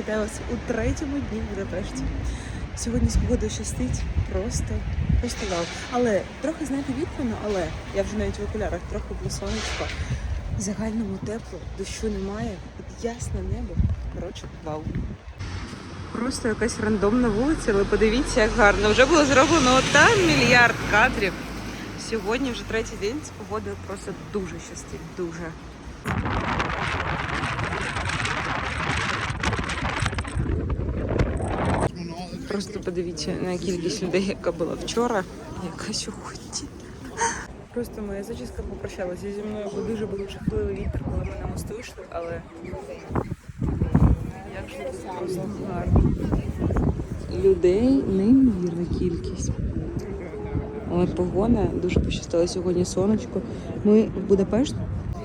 Вітаю вас у третьому дні в Будапешті. Сьогодні з погодою щастить просто, просто вау. Але трохи, знаєте, вітряно, але я вже навіть в окулярах трохи було сонечко. Загальному тепло, дощу немає, от ясне небо. Коротше, вау. Просто якась рандомна вулиця, але подивіться, як гарно. Вже було зроблено там мільярд кадрів. Сьогодні вже третій день з погодою просто дуже щастить, дуже. Просто подивіться на кількість людей, яка була вчора, яка сьогодні. Просто моя зачіска попрощалася зі мною, бо дуже був жахливий вітер, коли ми на мосту йшли, але як же тут просто гарно. Людей неймовірна кількість. Але погода дуже пощастила сьогодні сонечко. Ми в Будапешт.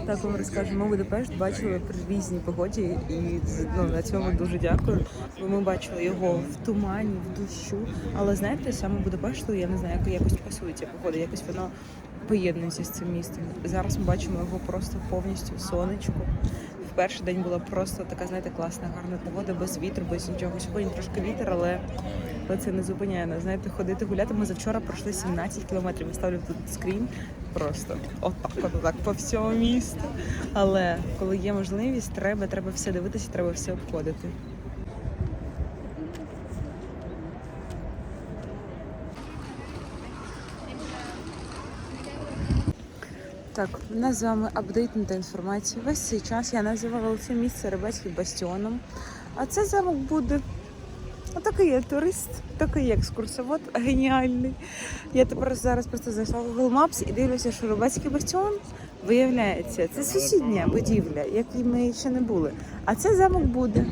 Так вам розкажемо Будапешт бачили при різній погоді, і ну, на цьому дуже дякую. Бо ми бачили його в тумані, в дощу. Але знаєте, саме Будапешту, я не знаю, як якось пасується погода, якось воно поєднується з цим містом. Зараз ми бачимо його просто повністю. В перший день була просто така, знаєте, класна, гарна погода, без вітру, без нічого. Сьогодні трошки вітер, але але це не зупиняє нас. Знаєте, ходити гуляти. Ми завчора пройшли 17 кілометрів. Я ставлю тут скрін. Просто отак, от так по всьому місту. Але коли є можливість, треба, треба все дивитися, треба все обходити. Так, у нас з вами апдейтнута інформація. Весь цей час я називала це місце Рибацьким бастіоном. А це замок буде. Отакий я турист, такий екскурсовод геніальний. Я тепер зараз просто зайшла в Google Maps і дивлюся, що Рибацький бастіон виявляється, це сусідня будівля, якій ми ще не були. А це замок буде.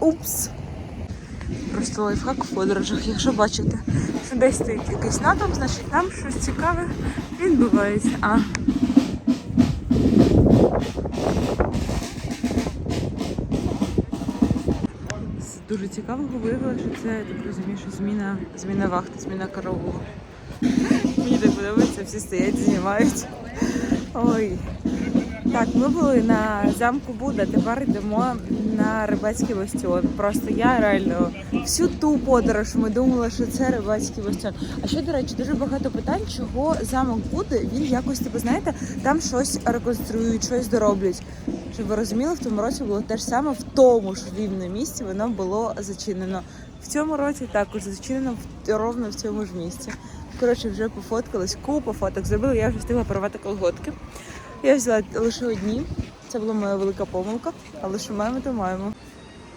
Упс. Просто лайфхак в подорожах. Якщо бачите, що десь стоїть якийсь натовп, значить там щось цікаве відбувається. А. Дуже цікавого виявилося, що це, я так розумію, що зміна, зміна вахти, зміна караулу. Мені так подобається, всі стоять, знімають. Ой. Так, ми були на замку Буда, тепер йдемо на рибацький бастіон. Просто я реально всю ту подорож ми думали, що це рибацький бастіон. А ще, до речі, дуже багато питань, чого замок буде, він якось, типу, знаєте, там щось реконструюють, щось дороблять. Щоб ви розуміли, в тому році було те ж саме в тому ж рівному місці, воно було зачинено. В цьому році також зачинено ровно в цьому ж місці. Коротше, вже пофоткались, купа фоток зробили, я вже встигла порвати колготки. Я взяла лише одні. Це була моя велика помилка, але що маємо, то маємо.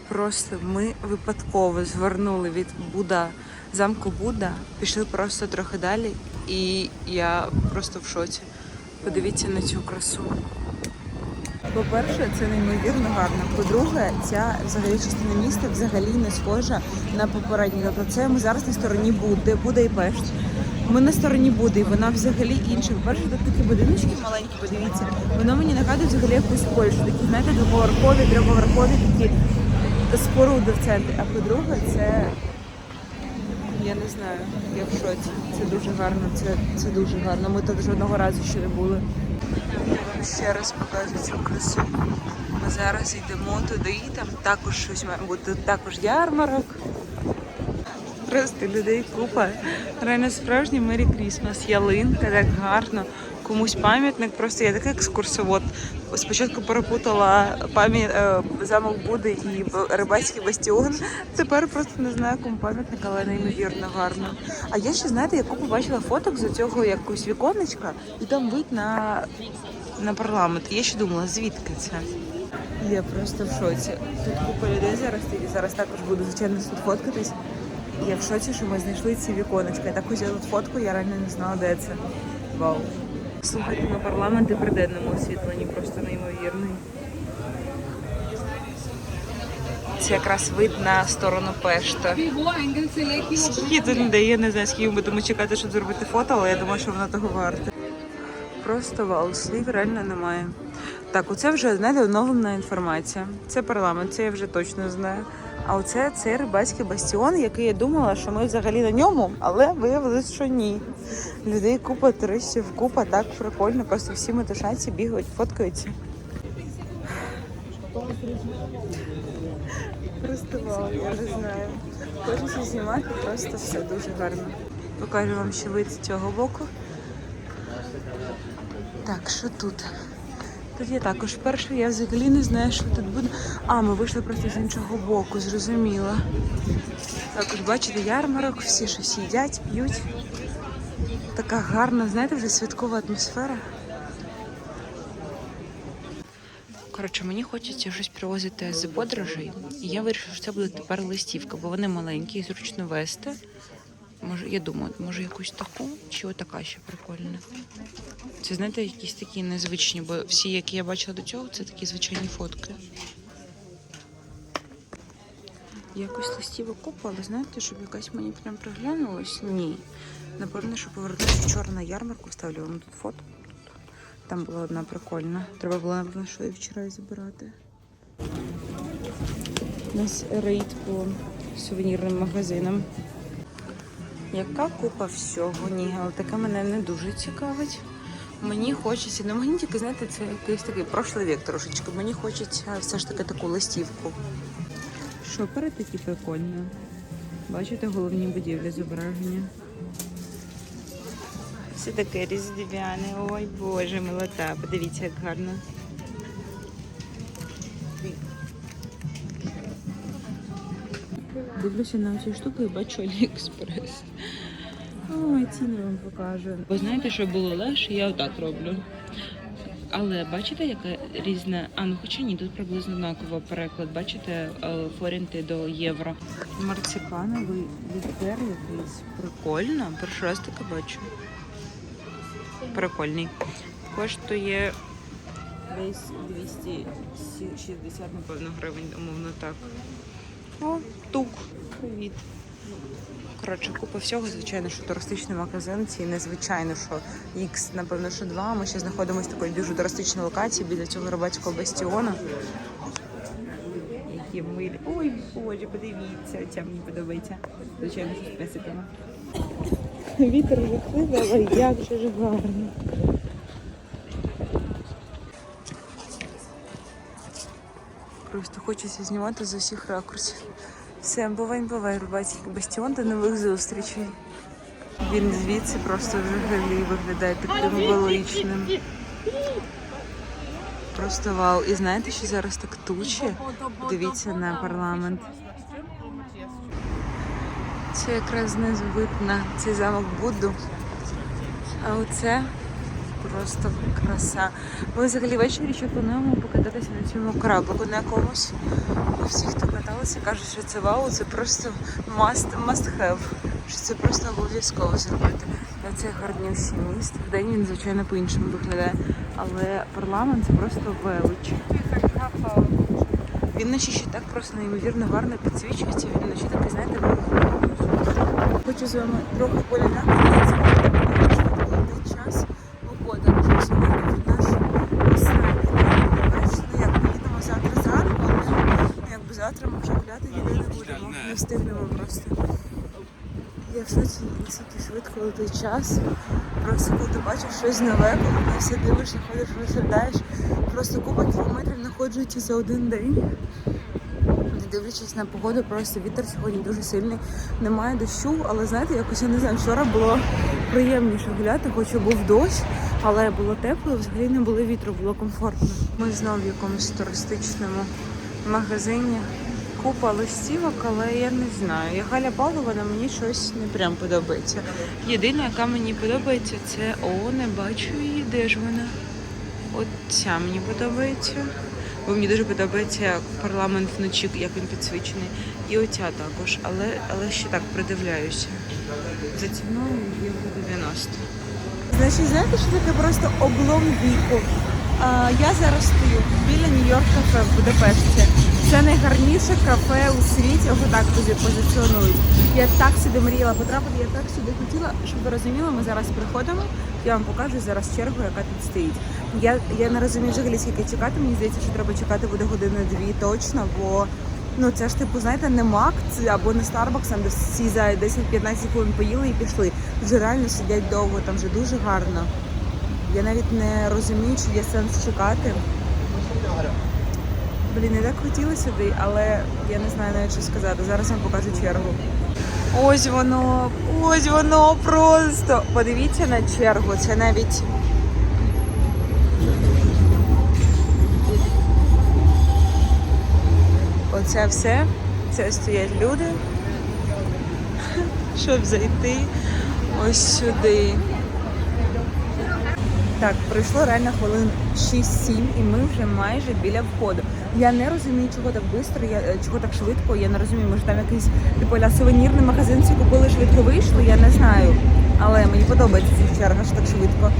Просто ми випадково звернули від Буда, замку Буда, пішли просто трохи далі, і я просто в шоці. Подивіться на цю красу. По-перше, це неймовірно гарно. По-друге, ця взагалі частина міста взагалі не схожа на попередню. Тобто це ми зараз на стороні Буди, Буда і Пешт. Ми на стороні Буди, вона взагалі інша. По-перше, тут такі будиночки маленькі, подивіться. Воно мені нагадує взагалі якусь Польщу. Такі, знаєте, двоповерхові, трьохповерхові такі споруди в центрі. А по-друге, це я не знаю, я в шоці. Це дуже гарно, це, це дуже гарно. Ми тут жодного разу ще не були. Я вам ще раз покажу цю красу. Ми зараз йдемо туди, і там також щось має бути. Також ярмарок. Просто людей купа. Реально справжній Мері Крісмас. Ялинка, так гарно. Комусь пам'ятник. Просто я такий екскурсовод. Спочатку перепутала пам'ять е, замок Буди і рибацький бастіон. Тепер просто не знаю, кому пам'ятник, але неймовірно гарно. А я ще знаєте, яку побачила фоток з цього якогось віконечка, і там вид на, на парламент. І я ще думала, звідки це? Я просто в шоці. Тут купа людей зараз, і зараз також буду звичайно тут фоткатись. Я в шоці, що ми знайшли ці віконечка. Я так хотіла фотку, я реально не знала, де це. Вау. Слухайте, на парламент і при денному освітленні просто неймовірний. Це якраз вид на сторону Пешта. Скільки тут людей, я не знаю, скільки ми будемо чекати, щоб зробити фото, але я думаю, що воно того варте. Просто вау, слів реально немає. Так, оце вже знаєте, оновлена інформація. Це парламент, це я вже точно знаю. А оце цей рибацький бастіон, який я думала, що ми взагалі на ньому, але виявилось, що ні. Людей купа туристів, купа так прикольно, просто всі метушаться, бігають, фоткаються. Просто вау, я не знаю. Хочеться знімати, просто все дуже гарно. Покажу вам ще вид з цього боку. Так, що тут? Тут я також вперше, я взагалі не знаю, що тут буде. А, ми вийшли просто з іншого боку, зрозуміло. Також бачите, ярмарок, всі щось їдять, п'ють. Така гарна, знаєте, вже святкова атмосфера. Коротше, мені хочеться щось привозити з подорожей, і я вирішила, що це буде тепер листівка, бо вони маленькі і зручно вести. Може, я думаю, може якусь таку чи отака ще прикольна. Це знаєте, якісь такі незвичні, бо всі, які я бачила до цього, це такі звичайні фотки. Якось листівок купа, але знаєте, щоб якась мені прям приглянулась? Ні. Напевно, що повернусь вчора на ярмарку, ставлю вам тут фото. Там була одна прикольна. Треба було, напевно, що і вчора і забирати. У нас рейд по сувенірним магазинам. Яка купа всього? Ні, але таке мене не дуже цікавить. Мені хочеться, ну мені тільки, знаєте, це якийсь такий прошлий вік трошечки. Мені хочеться все ж таки таку листівку. Шопери такі прикольні. Бачите, головні будівлі зображення. Все таке різдвяне. Ой Боже, милота. Подивіться, як гарно. Дивлюся на ці штуки і бачу Аліекспрес. Ой, ціни вам покажу. Ви знаєте, що було легше, я отак роблю. Але бачите, яка різна. А ну хоча ні, тут приблизно однаково переклад. Бачите, е, форінти до євро. Марципановий лікер якийсь. Прикольно. Перший раз таке бачу. Прикольний. Коштує десь 260, напевно, гривень, умовно так. О, тук. Привіт. Коротше, купа всього, звичайно, що туристичний магазин, ці незвичайно, що X, напевно, що два. Ми ще знаходимося в такій дуже туристичній локації біля цього рибацького бастіону. Які милі. Ой, боже, подивіться, ця мені подобається. Звичайно, що з. Вітер жахливий, але як же ж гарно. Просто хочеться знімати з усіх ракурсів. Все, бувай, бувай, рибацький бастіон до нових зустрічей. Він звідси просто взагалі виглядає таким величним. Просто вау. І знаєте, що зараз так тучі? Дивіться на парламент. Це якраз знизу вид на цей замок Будду. А оце просто краса. Ми взагалі ввечері ще плануємо покататися на цьому кораблику на якомусь. Всі, хто каталися, кажуть, що це вау, це просто must, must have. Що це просто обов'язково зробити. А Це гарнющий міст. Вдень він, звичайно, по-іншому виглядає. Але парламент це просто велич. Він вночі ще так просто неймовірно гарно підсвічується. Він вночі такий, знаєте, Хочу з вами трохи полягати. час погода вже сьогодні від наш останній день. Бачите, ну як ми їдемо завтра зранку, але ну, якби завтра ми вже гуляти ніде не будемо. Не встигнемо просто. Я в шоці, швидко летить час. Просто коли ти бачиш щось нове, коли ти все дивишся, ходиш, розглядаєш. Просто купа кілометрів знаходжується за один день. Не дивлячись на погоду, просто вітер сьогодні дуже сильний. Немає дощу, але знаєте, якось я не знаю, вчора було приємніше гуляти, хоч і був дощ, але було тепло, взагалі не було вітру, було комфортно. Ми знову в якомусь туристичному магазині. Купа листівок, але я не знаю. Я Галя Балована, мені щось не прям подобається. Єдина, яка мені подобається, це о, не бачу її, де ж вона? От ця мені подобається. Бо мені дуже подобається парламент вночі, як він підсвічений. І оця також, але, але ще так придивляюся. За ціною євро 90. Значить, знаєте, що таке просто облом віку? Я зараз стою біля Нью-Йорк кафе в Будапешті. Це найгарніше кафе у світі, його так пози- позиціонують. Я так сюди мріяла потрапити, я так сюди хотіла, щоб ви розуміли, ми зараз приходимо. Я вам покажу зараз чергу, яка тут стоїть. Я, я не розумію взагалі, скільки чекати. Мені здається, що треба чекати буде години-дві точно, бо ну це ж типу, знаєте, не Мак або не Starbucks, де всі за 10-15 хвилин поїли і пішли. Вже реально сидять довго, там вже дуже гарно. Я навіть не розумію, чи є сенс чекати. Блін, я так хотіла сюди, але я не знаю навіть що сказати. Зараз вам покажу чергу. Ось воно, ось воно просто. Подивіться на чергу. Це навіть. Оце все. Це стоять люди. Щоб зайти ось сюди. Так, пройшло реально хвилин 6-7 і ми вже майже біля входу. Я не розумію, чого так швидко, я, е, чого так швидко. Я не розумію, може там якийсь типу сувенірний магазин всі купили, швидко вийшли, я не знаю. Але мені подобається ця черга, що так швидко.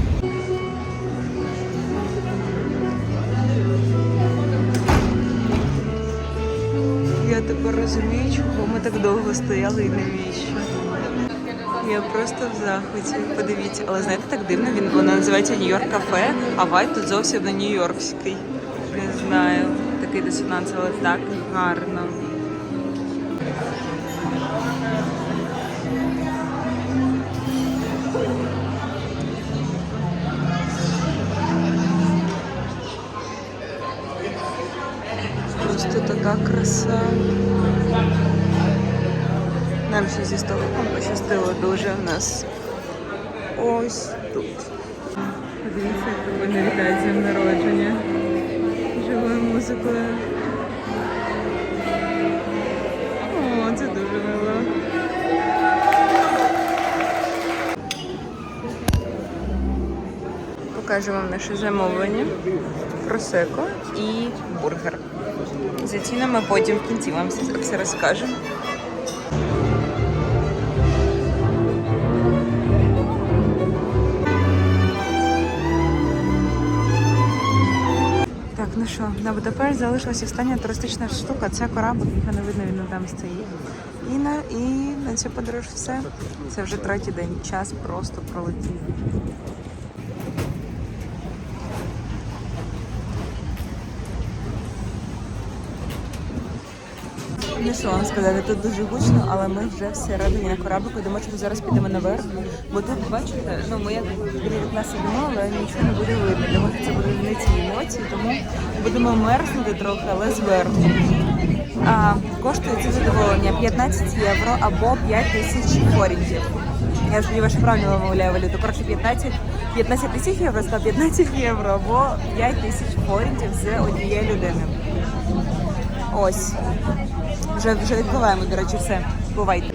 Я тепер розумію, чого ми так довго стояли і навіщо. Я просто в захваті. Подивіться, але знаєте, так дивно. Він воно називається Нью-Йорк кафе, а вайб тут зовсім не нью-йоркський. Не знаю, такий дисонанс, але так гарно. Просто така краса. Нам ще зі столиком пощастило дуже в нас. Ось тут. Подивіться, як вони вітають днем народження. Живою музикою. О, це дуже мило. Покажу вам наше замовлення. Просеко і бургер. За цінами потім в кінці вам все розкажемо. Ну що, на Будапешт залишилася остання туристична штука. Це корабль, його не видно, він там стоїть. І на, і на цю подорож все. Це вже третій день. Час просто пролетів. Ну що вам сказати, тут дуже гучно, але ми вже всередині на кораблику. Думаю, що зараз підемо наверх. Бо тут, бачите, ну ми як біля вікна сидимо, але нічого не буде видно. Думаю, що це будуть не ці емоції, тому будемо мерзнути трохи, але зверху. А, коштує це задоволення 15 євро або 5 тисяч форінтів. Я сподіваюся, що правильно вимовляю валюту. Коротше, 15, 15 тисяч євро став 15 євро або 5 тисяч форінтів з однієї людини. Ось. Вже вже відпливаємо, до речі, все. Бувайте.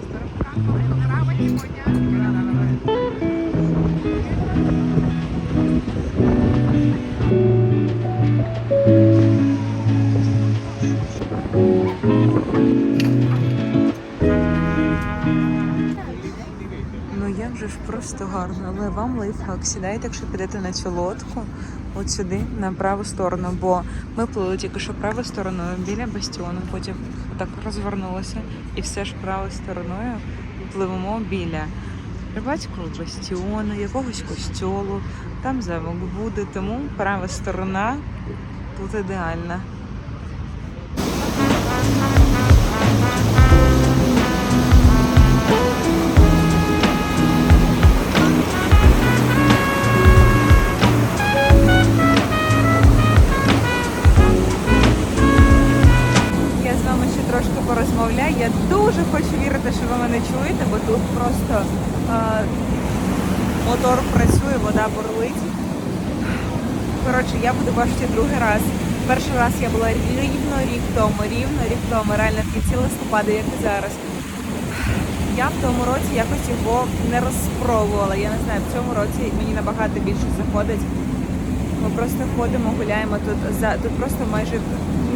Ну як же ж просто гарно, але вам лайфхак. Сідайте, якщо підете на цю лодку, от сюди, на праву сторону, бо ми плили тільки що правою стороною біля бастіону, потім так розвернулося і все ж правою стороною пливемо біля рибацького бастіону, якогось костьолу, там замок буде, тому права сторона тут ідеальна. Я дуже хочу вірити, що ви мене чуєте, бо тут просто е, мотор працює, вода бурлить. Коротше, я буду бачити другий раз. Перший раз я була рівно рік тому, рівно рік тому, реально в кінці листопада, як і зараз. Я в тому році якось його не розпробувала. Я не знаю, в цьому році мені набагато більше заходить. Ми просто ходимо, гуляємо тут за тут просто майже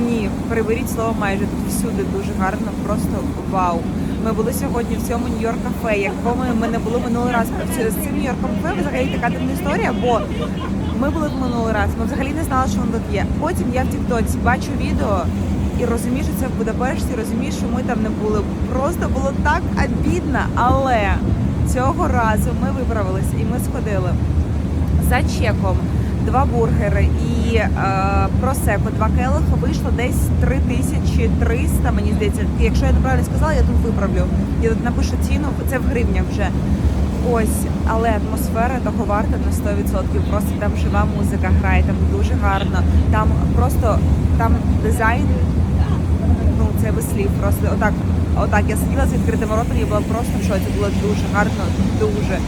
ні, приберіть слово майже тут всюди дуже гарно, просто вау. Ми були сьогодні в цьому Нью-Йорк кафе, якому ми не були минулий раз. З цим Нью-Йорк кафе взагалі така дивна історія, бо ми були в минулий раз. Ми взагалі не знали, що воно тут є. Потім я в Тіктоці бачу відео і розумію, що це в Будапешті, розумію, що ми там не були. Просто було так обідно, але цього разу ми виправилися і ми сходили за чеком. Два бургери і е, просеко, два келиха вийшло десь 3300, мені здається. Якщо я неправильно сказала, я тут виправлю. Я тут напишу ціну, це в гривнях вже. Ось, але атмосфера того варта на 100%. Просто там жива музика грає, там дуже гарно. Там просто там дизайн, ну це без слів. Просто отак, отак. Я сиділа з відкритим ротом, я була просто в шоці. Було дуже гарно, дуже.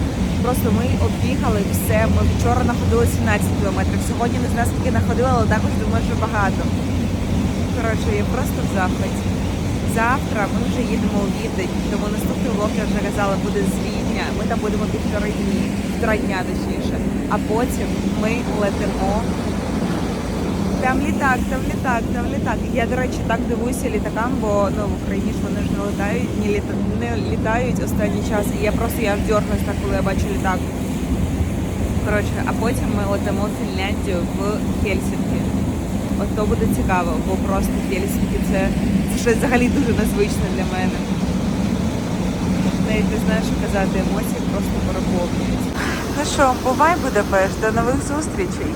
Просто ми об'їхали все. Ми вчора находили 17 кілометрів. Сьогодні не знаю, скільки находили, але також думаю, що багато. Коротше, я просто в захваті. Завтра ми вже їдемо у Відень, тому наступний влог, я вже казала, буде з Відня. Ми там будемо півтори дні, півтора дня точніше. А потім ми летимо. Там літак, там літак, там літак. Я, до речі, так дивуюся літакам, бо ну в Україні ж вони ж не літають, не, літа, не літають останній час. І я просто я дергаюсь так, коли я бачу літак. Коротше, а потім ми летимо в Фінляндію в Хельсінкі. От то буде цікаво, бо просто Хельсінкі це, це щось взагалі дуже незвичне для мене. Навіть не знаю, що казати, емоції просто переповнюють. Ну що, бувай Будапешт, до нових зустрічей!